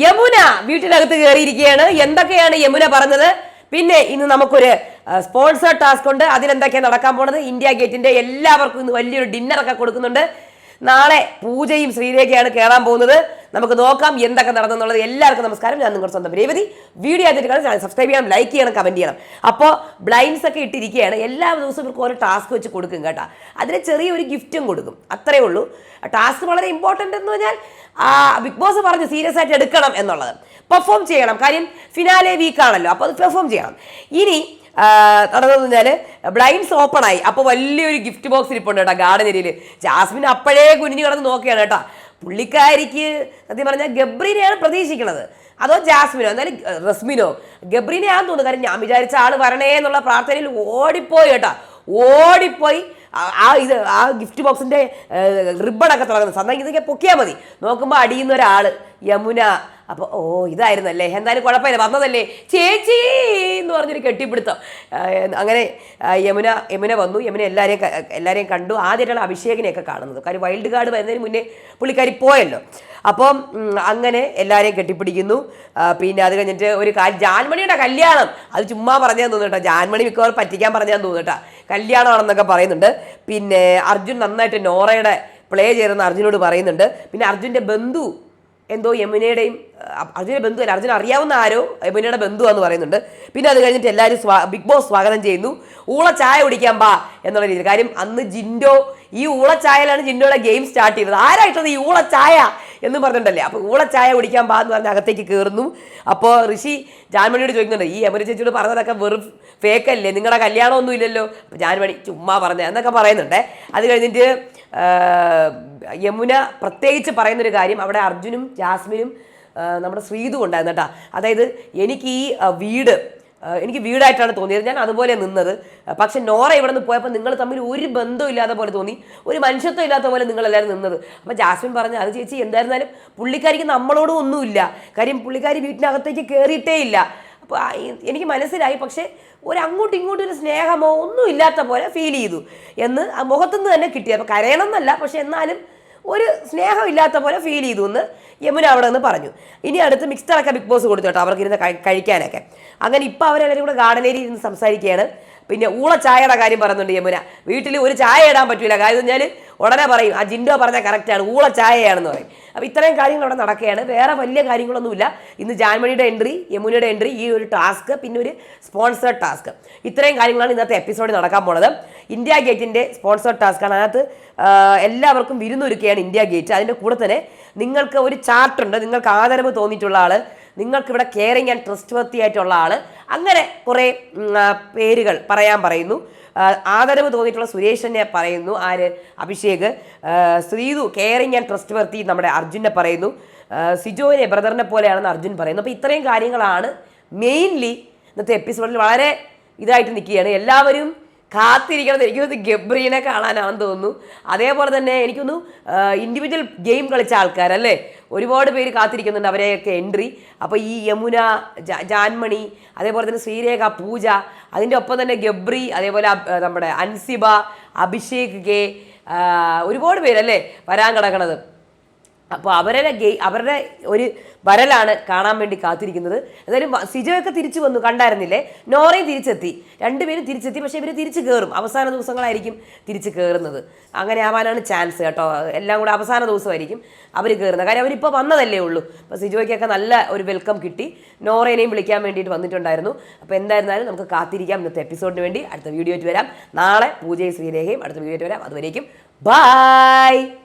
യമുന വീട്ടിനകത്ത് കയറിയിരിക്കുകയാണ്. എന്തൊക്കെയാണ് യമുന പറഞ്ഞത്? പിന്നെ ഇന്ന് നമുക്കൊരു സ്പോൺസർ ടാസ്ക് ഉണ്ട്. അതിലെന്തൊക്കെയാണ് നടക്കാൻ പോണത്? ഇന്ത്യ ഗേറ്റിന്റെ എല്ലാവർക്കും ഇന്ന് വലിയൊരു ഡിന്നറൊക്കെ കൊടുക്കുന്നുണ്ട്. നാളെ പൂജയും ശ്രീരേഖയാണ് കയറാൻ പോകുന്നത്. നമുക്ക് നോക്കാം എന്തൊക്കെ നടന്നെന്നുള്ളത്. എല്ലാവർക്കും നമസ്കാരം. ഞാൻ നിങ്ങളുടെ സ്വന്തം രേവതി. വീഡിയോ ആയിട്ട് ചാനൽ സബ്സ്ക്രൈബ് ചെയ്യണം ലൈക്ക് ചെയ്യണം കമന്റ് ചെയ്യണം. അപ്പോൾ ബ്ലൈൻഡ്സ് ഒക്കെ ഇട്ടിരിക്കുകയാണ്. എല്ലാ ദിവസവും ഇവർക്ക് ഓരോ ടാസ്ക് വെച്ച് കൊടുക്കും കേട്ടോ. അതിന് ചെറിയൊരു ഗിഫ്റ്റും കൊടുക്കും. അത്രേ ഉള്ളൂ. ടാസ്ക് വളരെ ഇമ്പോർട്ടന്റ് എന്ന് പറഞ്ഞാൽ ബിഗ് ബോസ് പറഞ്ഞു സീരിയസ് ആയിട്ട് എടുക്കണം എന്നുള്ളത്. പെർഫോം ചെയ്യണം. കാര്യം ഫിനാലെ വീക്കാണല്ലോ അപ്പോൾ അത് പെർഫോം ചെയ്യണം. ഇനി നടന്നതെന്ന് പറഞ്ഞാൽ ബ്ലൈൻഡ്സ് ഓപ്പൺ ആയി. അപ്പോൾ വലിയൊരു ഗിഫ്റ്റ് ബോക്സ് ഇരിപ്പുണ്ട് കേട്ടോ ഗാർഡൻ ഏരിയയിൽ ജാസ്മിൻ അപ്പോഴേ കുനിഞ്ഞു കിടന്ന് നോക്കിയാണ് കേട്ടോ. പുള്ളിക്കാരിക്ക് സത്യം പറഞ്ഞാൽ ഗബ്രീനെയാണ് പ്രതീക്ഷിക്കുന്നത് അതോ ജാസ്മിനോ? എന്നാലും റസ്മിനോ? ഗബ്രീനെ ആണെന്ന് തോന്നുന്നു. കാര്യം ഞാൻ വിചാരിച്ച ആൾ വരണേ എന്നുള്ള പ്രാർത്ഥനയിൽ ഓടിപ്പോയി കേട്ടോ. ഓടിപ്പോയി ആ- ഇത് ആ ഗിഫ്റ്റ് ബോക്സിന്റെ റിബണൊക്കെ തുടങ്ങുന്നത് സന്താ ഇതൊക്കെ പൊക്കിയാൽ മതി. നോക്കുമ്പോൾ അടിയുന്ന ഒരാൾ യമുന അപ്പോൾ ഓ ഇതായിരുന്നല്ലേ? എന്തായാലും കുഴപ്പമില്ല. വന്നതല്ലേ? ചേച്ചി എന്ന് പറഞ്ഞൊരു കെട്ടിപ്പിടുത്തം. അങ്ങനെ യമുന യമുന വന്നു. യമുന എല്ലാവരെയും എല്ലാവരെയും കണ്ടു. ആദ്യമായിട്ടാണ് അഭിഷേകിനെയൊക്കെ കാണുന്നത്. കാര്യം വൈൽഡ് കാർഡ് വരുന്നതിന് മുന്നേ പുള്ളിക്കാരി പോയല്ലോ. അപ്പം അങ്ങനെ എല്ലാവരെയും കെട്ടിപ്പിടിക്കുന്നു. പിന്നെ അത് കഴിഞ്ഞിട്ട് ഒരു കാര്യം ജാൻമണിയുടെ കല്യാണം. അത് ചുമ്മാ പറഞ്ഞാൽ തോന്നുന്നു ജാൻമണി മിക്കവാറും പറ്റിക്കാൻ പറഞ്ഞാൽ തോന്നുന്നു കല്യാണമാണെന്നൊക്കെ പറയുന്നുണ്ട്. പിന്നെ അർജുൻ നന്നായിട്ട് നോറയുടെ പ്ലേ ചെയ്തെന്ന് അർജുനോട് പറയുന്നുണ്ട്. പിന്നെ അർജുന്റെ ബന്ധു എന്തോ യമുനയുടെയും അർജുന ബന്ധു അല്ല അർജുന അറിയാവുന്ന ആരോ യമുനയുടെ ബന്ധുവാന്ന് പറയുന്നുണ്ട്. പിന്നെ അത് കഴിഞ്ഞിട്ട് എല്ലാവരും സ്വാ ബിഗ് ബോസ് സ്വാഗതം ചെയ്യുന്നു. ഊള ചായ കുടിക്കാൻ പാ എന്നുള്ള രീതിയിൽ. കാര്യം അന്ന് ജിൻഡോ ഈ ഊള ചായയിലാണ് ജിൻഡോയുടെ ഗെയിം സ്റ്റാർട്ട് ചെയ്തത്. ആരായിട്ടത് ഈ ഊള ചായ എന്ന് പറഞ്ഞിട്ടുണ്ടല്ലേ? അപ്പോൾ ഊള ചായ കുടിക്കാൻ പാ എന്ന് പറഞ്ഞ് അകത്തേക്ക് കയറുന്നു അപ്പോൾ ഋഷി ജാൻമണിയോട് ചോദിക്കുന്നുണ്ട് ഈ യമന ചേച്ചിയോട് പറഞ്ഞതൊക്കെ വെറും ഫേക്കല്ലേ നിങ്ങളുടെ കല്യാണമൊന്നും ഇല്ലല്ലോ? അപ്പോൾ ജാൻമണി ചുമ്മാ പറഞ്ഞ എന്നൊക്കെ പറയുന്നുണ്ട്. അത് കഴിഞ്ഞിട്ട് യമുന പ്രത്യേകിച്ച് പറയുന്നൊരു കാര്യം അവിടെ അർജുനും ജാസ്മിനും നമ്മുടെ ശ്രീതും ഉണ്ടായിരുന്നു കേട്ടോ. അതായത് എനിക്ക് ഈ വീട് എനിക്ക് വീടായിട്ടാണ് തോന്നിയത്. ഞാൻ അതുപോലെ നിന്നത്. പക്ഷെ നോറ ഇവിടെ നിന്ന് പോയപ്പോൾ നിങ്ങൾ തമ്മിൽ ഒരു ബന്ധവും ഇല്ലാത്ത പോലെ തോന്നി. ഒരു മനുഷ്യത്വം ഇല്ലാത്ത പോലെ നിങ്ങളെല്ലാവരും നിന്നത്. അപ്പോൾ ജാസ്മിൻ പറഞ്ഞു അത് ചേച്ചി എന്തായിരുന്നാലും പുള്ളിക്കാരിക്ക് നമ്മളോടും ഒന്നുമില്ല. കാര്യം പുള്ളിക്കാരി വീട്ടിനകത്തേക്ക് കയറിയിട്ടേ ഇല്ല. എനിക്ക് മനസ്സിലായി പക്ഷേ ഒരു അങ്ങോട്ടും ഇങ്ങോട്ടും ഒരു സ്നേഹമോ ഒന്നും ഇല്ലാത്ത പോലെ ഫീൽ ചെയ്തു. എന്ന് മുഖത്തുനിന്ന് തന്നെ കിട്ടി. അപ്പോൾ കരയണം എന്നല്ല പക്ഷെ എന്നാലും ഒരു സ്നേഹം ഇല്ലാത്ത പോലെ ഫീൽ ചെയ്തു എന്ന് യമുന അവിടെ നിന്ന് പറഞ്ഞു. ഇനി അടുത്ത് മിക്സ്ഡറൊക്കെ ബിഗ് ബോസ് കൊടുത്തു കേട്ടോ അവർക്ക് ഇരുന്ന് കഴിക്കാനൊക്കെ. അങ്ങനെ ഇപ്പോൾ അവരെല്ലാവരും കൂടെ ഗാർഡനേരി ഇരുന്ന് സംസാരിക്കുകയാണ്. പിന്നെ ഊള ചായയുടെ കാര്യം പറയുന്നുണ്ട് യമുന. വീട്ടിൽ ഒരു ചായ ഇടാൻ പറ്റില്ല കാര്യം എന്ന് ഉടനെ പറയും ആ ജിൻഡോ പറഞ്ഞ കറക്റ്റാണ് ഊള ചായയാണെന്ന് പറയും. അപ്പോൾ ഇത്രയും കാര്യങ്ങൾ അവിടെ നടക്കുകയാണ്. വേറെ വലിയ കാര്യങ്ങളൊന്നുമില്ല. ഇന്ന് ജാൻമണിയുടെ എൻട്രി യമുനയുടെ എൻട്രി ഈ ഒരു ടാസ്ക് പിന്നെ ഒരു സ്പോൺസേഡ് ടാസ്ക് ഇത്രയും കാര്യങ്ങളാണ് ഇന്നത്തെ എപ്പിസോഡിൽ നടക്കാൻ പോണത്. ഇന്ത്യ ഗേറ്റിന്റെ സ്പോൺസേഡ് ടാസ്ക്കാണ് അതിനകത്ത് എല്ലാവർക്കും വിരുന്നൊരുക്കുകയാണ് ഇന്ത്യ ഗേറ്റ്. അതിന്റെ കൂടെ തന്നെ നിങ്ങൾക്ക് ഒരു ചാർട്ടുണ്ട് നിങ്ങൾക്ക് ആദരവ് തോന്നിയിട്ടുള്ള ആൾ നിങ്ങൾക്ക് ഇവിടെ കെയറിങ് ആൻഡ് ട്രസ്റ്റ് വർത്തി ആയിട്ടുള്ള ആൾ അങ്ങനെ കുറേ പേരുകൾ പറയാൻ പറയുന്നു. ആദരവ് തോന്നിയിട്ടുള്ള സുരേഷിനെ പറയുന്നു. ആര്? Abhishek. Sreethu caring and trustworthy നമ്മുടെ അർജുനെ പറയുന്നു. സിജോനെ ബ്രദറിനെ പോലെയാണെന്ന് അർജുൻ പറയുന്നു. അപ്പോൾ ഇത്രയും കാര്യങ്ങളാണ് മെയിൻലി ഇന്നത്തെ എപ്പിസോഡിൽ വളരെ ഇതായിട്ട് നിൽക്കുകയാണ്. എല്ലാവരും കാത്തിരിക്കണത് എനിക്ക് ഗബ്രീനെ കാണാനാണെന്ന് തോന്നുന്നു. അതേപോലെ തന്നെ എനിക്കൊന്നു ഇൻഡിവിജ്വൽ ഗെയിം കളിച്ച ആൾക്കാരല്ലേ? ഒരുപാട് പേര് കാത്തിരിക്കുന്നുണ്ട് അവരെയൊക്കെ എൻട്രി അപ്പോൾ ഈ യമുന ജാൻമണി അതേപോലെ തന്നെ ശ്രീരേഖ പൂജ അതിന്റെ ഒപ്പം തന്നെ ഗബ്രി അതേപോലെ നമ്മുടെ അൻസിബ അഭിഷേക് കെ ഒരുപാട് പേരല്ലേ വരാൻ കിടക്കണത്. അപ്പോൾ അവരുടെ ഗെയ് അവരുടെ ഒരു വരലാണ് കാണാൻ വേണ്ടി കാത്തിരിക്കുന്നത്. എന്തായാലും സിജോയൊക്കെ തിരിച്ചു വന്നു കണ്ടായിരുന്നില്ലേ? നോറയും തിരിച്ചെത്തി. രണ്ടുപേരും തിരിച്ചെത്തി പക്ഷേ ഇവർ തിരിച്ചു കയറും അവസാന ദിവസങ്ങളായിരിക്കും തിരിച്ച് കയറുന്നത് അങ്ങനെ ആവാനാണ് ചാൻസ് കേട്ടോ. എല്ലാം കൂടെ അവസാന ദിവസമായിരിക്കും അവർ കയറുന്നത് കാര്യം അവരിപ്പോൾ വന്നതല്ലേ ഉള്ളൂ. അപ്പോൾ സിജോയ്ക്കൊക്കെ നല്ല ഒരു വെൽക്കം കിട്ടി. നോറേനെയും വിളിക്കാൻ വേണ്ടിയിട്ട് വന്നിട്ടുണ്ടായിരുന്നു. അപ്പോൾ എന്തായിരുന്നാലും നമുക്ക് കാത്തിരിക്കാം ഇന്നത്തെ എപ്പിസോഡിന് വേണ്ടി. അടുത്ത വീഡിയോ ആയിട്ട് വരാം. നാളെ പൂജയും ശ്രീരേഖയും അടുത്ത വീഡിയോ ആയിട്ട് വരാം. അതുവരേക്കും ബായ്